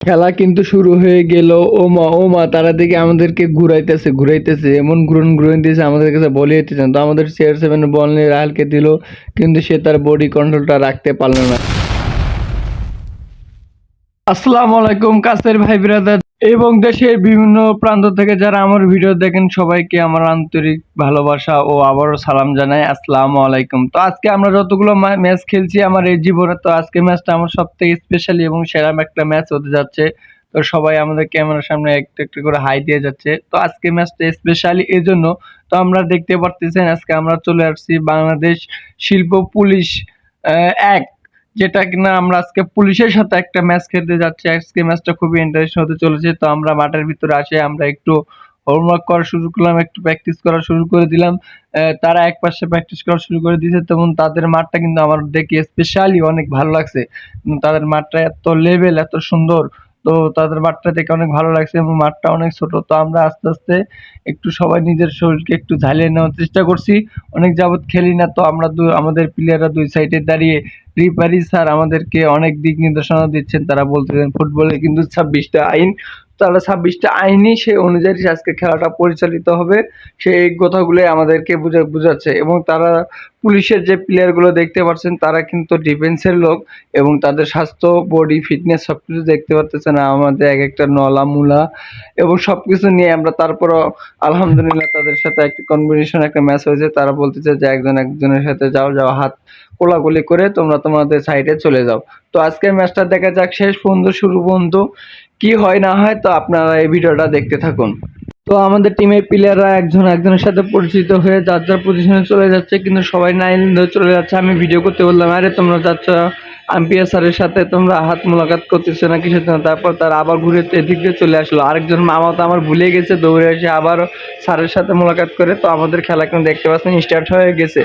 খেলা কিন্তু শুরু হয়ে গেল। ও মা ও মা, তারা দেখে আমাদেরকে ঘুরাইতেছে ঘুরাইতেছে, এমন ঘুরন ঘুরন দিয়েছে, আমাদের কাছে বলে দিতেছেন তো আমাদের চেয়ার সেভেন বল নিয়ে রাহালকে দিল, কিন্তু সে তার বডি কন্ট্রোলটা রাখতে পারল না। আসসালামু আলাইকুম, কাছের ভাই ব্রাদার এবং দেশের বিভিন্ন প্রান্ত থেকে যারা আমার ভিডিও দেখেন, সবাইকে আমার আন্তরিক ভালোবাসা ও আবারও সালাম জানাই। আসসালামু আলাইকুম। তো আজকে আমরা যতগুলো ম্যাচ খেলছি আমার এই জীবনে, তো আজকে ম্যাচটা আমার সব থেকে স্পেশালি এবং সেরাম একটা ম্যাচ হতে যাচ্ছে। তো সবাই আমাদের ক্যামেরার সামনে একটু একটু করে হাই দিয়ে যাচ্ছে। তো আজকে ম্যাচটা স্পেশালি এই জন্য, তো আমরা দেখতে পারতেছেন আজকে আমরা চলে আসছি বাংলাদেশ শিল্প পুলিশ এক। যেটা কিনা আমরা আজকে পুলিশের সাথে একটা ম্যাচ খেলতে যাচ্ছি। আজকে ম্যাচটা খুবই ইন্টারেস্টিং হতে চলেছে। তো আমরা মাঠের ভিতরে আসে, আমরা একটু হোমওয়ার্ক করা শুরু করলাম, একটু প্র্যাকটিস করা শুরু করে দিলাম। তারা এক পাশে প্র্যাকটিস করা শুরু করে দিয়েছে। তেমন তাদের মাঠটা কিন্তু আমার দেখে স্পেশালি অনেক ভালো লাগছে। তাদের মাঠটা এত লেভেল এত সুন্দর। তো তাদের মাঠটা দেখে অনেক ভালো লাগছে এবং মাঠটা অনেক ছোট। তো আমরা আস্তে আস্তে একটু সবাই নিজের শরীরকে একটু ঝালিয়ে নেওয়ার চেষ্টা করছি। অনেক যাবত খেলি না, তো আমরা আমাদের প্লেয়াররা দুই সাইডে দাঁড়িয়ে রিফারি স্যার আমাদেরকে অনেক দিক নির্দেশনা দিচ্ছেন। তারা বলতেছেন ফুটবলে কিন্তু ছাব্বিশটা আইন। তারা ছাব্বিশটা আইনই সেই অনুযায়ী আজকে খেলাটা পরিচালিত হবে। সেই কথাগুলোই আমাদেরকে বুঝা বুঝাচ্ছে এবং তারা পুলিশের যে প্লেয়ারগুলো দেখতে পাচ্ছেন তারা কিন্তু ডিফেন্সের লোক এবং তাদের স্বাস্থ্য বডি ফিটনেস সব কিছু দেখতে পারতেছে না আমাদের এক একটা নলা, মূলা এবং সব কিছু নিয়ে আমরা তারপরও আলহামদুলিল্লাহ তাদের সাথে একটা কম্বিনেশন একটা ম্যাচ হয়েছে। তারা বলতেছে যে একজন একজনের সাথে যাও যাও, হাত কোলাকুলি করে তোমরা তোমাদের সাইডে চলে যাও। তো আজকের ম্যাচটা দেখা যাক, শেষ পর্যন্ত, শুরু পর্যন্ত কি হয়, না হয়, তো আপনারা এই ভিডিওটা দেখতে থাকুন। তো আমাদের টিমের প্লেয়াররা একজন একজনের সাথে পরিচিত হয়ে যার যার পজিশনে চলে যাচ্ছে, কিন্তু সবাই নাইন চলে যাচ্ছে। আমি ভিডিও করতে বললাম, আরে তোমরা যাচ্ছ আম্পিয়ার স্যারের সাথে তোমরা হাত মোলাকাত করতেছে না কিছু না তারপর তার আবার ঘুরে এদিক দিয়ে চলে আসলো। আরেকজন মামা তো আমার ভুলে গেছে, দৌড়ে এসে আবার স্যারের সাথে মোলাকাত করে। তো আমাদের খেলা কিন্তু দেখতে পাচ্ছেন স্টার্ট হয়ে গেছে।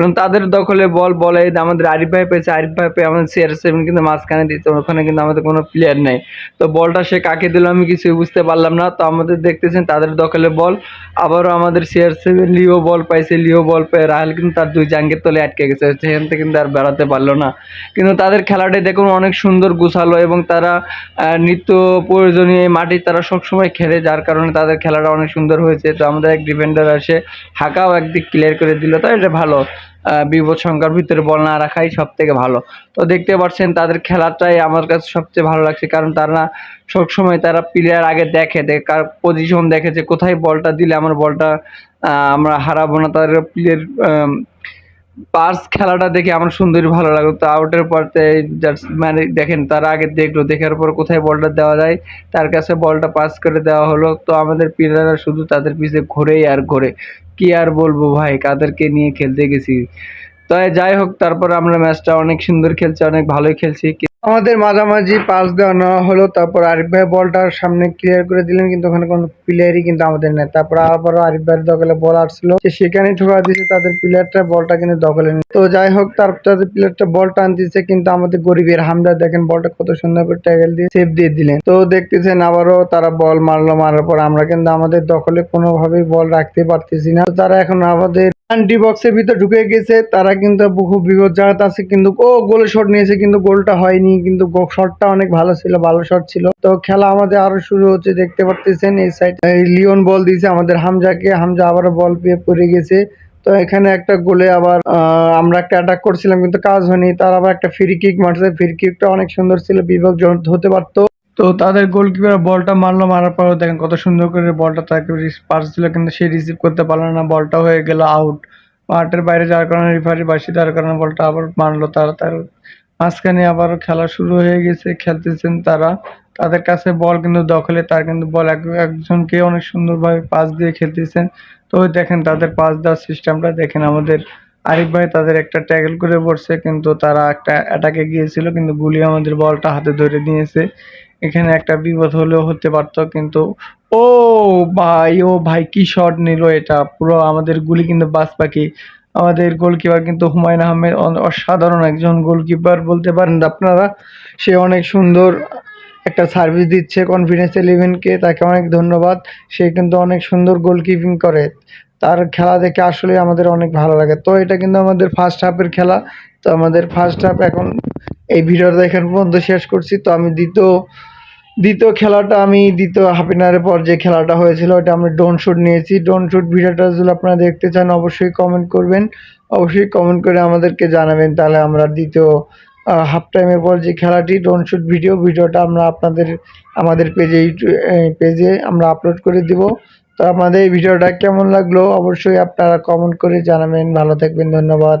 এবং তাদের দখলে বল বলে আমাদের আরিফ ভাই পেয়েছে, আরিফ ভাই পেয়ে আমাদের সিআর সেভেন কিন্তু মাঝখানে দিচ্ছে ওখানে কিন্তু আমাদের কোনো প্লেয়ার নেই। তো বলটা সে কাকে দিল আমি কিছুই বুঝতে পারলাম না। তো আমাদের দেখতেছেন তাদের দখলে বল, আবারও আমাদের সিআর সেভেন লিও বল পাইছে, লিও বল পেয়ে রাহেল কিন্তু তার দুই জাঙ্গের তলে আটকে গেছে, সেখান থেকে কিন্তু আর বেড়াতে পারল না। কিন্তু তাদের খেলাটাই দেখুন অনেক সুন্দর গুছালো এবং তারা নিত্য প্রয়োজনীয় মাটি তারা সবসময় খেলে, যার কারণে তাদের খেলাটা অনেক সুন্দর হয়েছে। তো আমাদের এক ডিফেন্ডার আসে, হাঁকাও একদিক ক্লিয়ার করে দিল তো এটা ভালো। বিপদ সংখ্যার ভিতরে বল না রাখাই সব থেকে ভালো। তো দেখতে পাচ্ছেন তাদের খেলাটাই আমার কাছে সবচেয়ে ভালো লাগছে, কারণ তারা সবসময় তারা প্লেয়ার আগে দেখে দেখে কার পজিশন দেখে যে কোথায় বলটা দিলে আমার বলটা আমরা হারাবো না, তাদের প্লেয়ার পাস খেলাটা দেখে আমার সুন্দরই ভালো লাগল। তো আউটের পরতে মানে দেখেন, তারা আগে দেখল, দেখার পর কোথায় বলটা দেওয়া যায়, তার কাছে বলটা পাস করে দেওয়া হলো। তো আমাদের প্লেয়াররা শুধু তাদের পিছে ঘোরেই আর ঘোরে। কি আর বলব ভাই, কাদেরকে নিয়ে খেলতে গেছি। তো যাই হোক, তারপর আমরা ম্যাচটা অনেক সুন্দর খেলছি, অনেক ভালোই খেলছি। আমাদের মাঝামাঝি পাস দেওয়া নেওয়া হলো, তারপর আরিফ ভাই বলটার সামনে ক্লিয়ার করে দিলেন, কিন্তু ওখানে কোনো প্লেয়ারই কিন্তু আমাদের নেই। তারপর আবার আরিফ ভাইয়ের দখলে বল আসছিল সেখানে ঠোকা দিয়েছে, তাদের প্লেয়ারটা বলটা কিন্তু দখলে নেই। তো যাই হোক, তার তাদের প্লেয়ারটা বলটা আনতেছে কিন্তু আমাদের গরিবের হামদা দেখেন, বলটা কত সুন্দর করে ট্যাগেল দিয়ে সেভ দিয়ে দিলেন। তো দেখতেছেন আবারও তারা বল মারলো, মারার পর আমরা কিন্তু আমাদের দখলে কোনোভাবেই বল রাখতে পারতেছি না। তারা এখন আমাদের ডি বক্সের ভিতর ঢুকে গেছে, তারা কিন্তু খুব বিপদ জায়গাতে আছে, কিন্তু ও গোলে শট নিয়েছে, কিন্তু গোলটা হয়নি, কিন্তু শটটা অনেক ভালো ছিল, ভালো শট ছিল। তো খেলা আমাদের আরও শুরু হচ্ছে, দেখতে পারতেছেন, এই সাইড লিওন বল দিয়েছে আমাদের হামজাকে, হামজা আবার বল পেয়ে পড়ে গেছে। তো এখানে একটা গোলে আবার আমরা একটা অ্যাটাক করছিলাম, কিন্তু কাজ হয়নি, তার আবার একটা ফ্রি কিক মারছে ফ্রি কিকটা অনেক সুন্দর ছিল, বিভাগ হতে পারতো। তো তাদের গোলকিপার বলটা মারলো, মারার পরেও দেখেন কত সুন্দর করে বলটা তাকে পাস ছিল কিন্তু সে রিসিভ করতে পারল না বলটা হয়ে গেল আউট মাঠের বাইরে যাওয়ার কারণে রিফারি বাসি তার কারণে বলটা আবার মারলো তারা, তার মাঝখানে আবারও খেলা শুরু হয়ে গেছে, খেলতেছেন তারা। তাদের কাছে বল কিন্তু দখলে, তার কিন্তু বল এক- একজনকে অনেক সুন্দরভাবে পাস দিয়ে খেলতেছেন। তো দেখেন তাদের পাস দেওয়ার সিস্টেমটা দেখেন আমাদের আরিফ ভাই তাদের একটা ট্যাকেল করে পড়ছে কিন্তু তারা একটা অ্যাটাকে গিয়েছিল, কিন্তু গুলি আমাদের বলটা হাতে ধরে নিয়েছে। এখানে একটা বিপদ হলেও হতে পারতো, কিন্তু ও ভাই ও ভাই, কি শট নিল এটা? পুরো আমাদের গুলি কিন্তু বাস পাখি আমাদের গোলকিপার কিন্তু হুমায়ুন আহমেদ অসাধারণ একজন গোলকিপার বলতে পারেন আপনারা। সে অনেক সুন্দর একটা সার্ভিস দিচ্ছে কনফিডেন্স ইলেভেনকে তাকে অনেক ধন্যবাদ। সে কিন্তু অনেক সুন্দর গোলকিপিং করে। তার খেলা দেখে আসলে আমাদের অনেক ভালো লাগে। তো এটা কিন্তু আমাদের ফার্স্ট হাফের খেলা। তো আমাদের ফার্স্ট হাফ এখন এই ভিডিওটা এখান পর্যন্ত শেষ করছি। তো আমি দ্বিতীয় দ্বিতীয় খেলাটা আমি দ্বিতীয় হাফ এনারের পর যে খেলাটা হয়েছিল ওটা আমি ডোন শুট নিয়েছি। ডোন শুট ভিডিওটা যদি আপনারা দেখতে চান, অবশ্যই কমেন্ট করবেন। অবশ্যই কমেন্ট করে আমাদেরকে জানাবেন। তাহলে আমরা দ্বিতীয় হাফ টাইমের পর যে খেলাটি ডোন শুট ভিডিও ভিডিওটা আমরা আপনাদের, আমাদের পেজে পেজে আমরা আপলোড করে দিব। তো আমাদের এই ভিডিওটা কেমন লাগল? অবশ্যই আপনারা কমেন্ট করে জানাবেন। ভালো থাকবেন, ধন্যবাদ।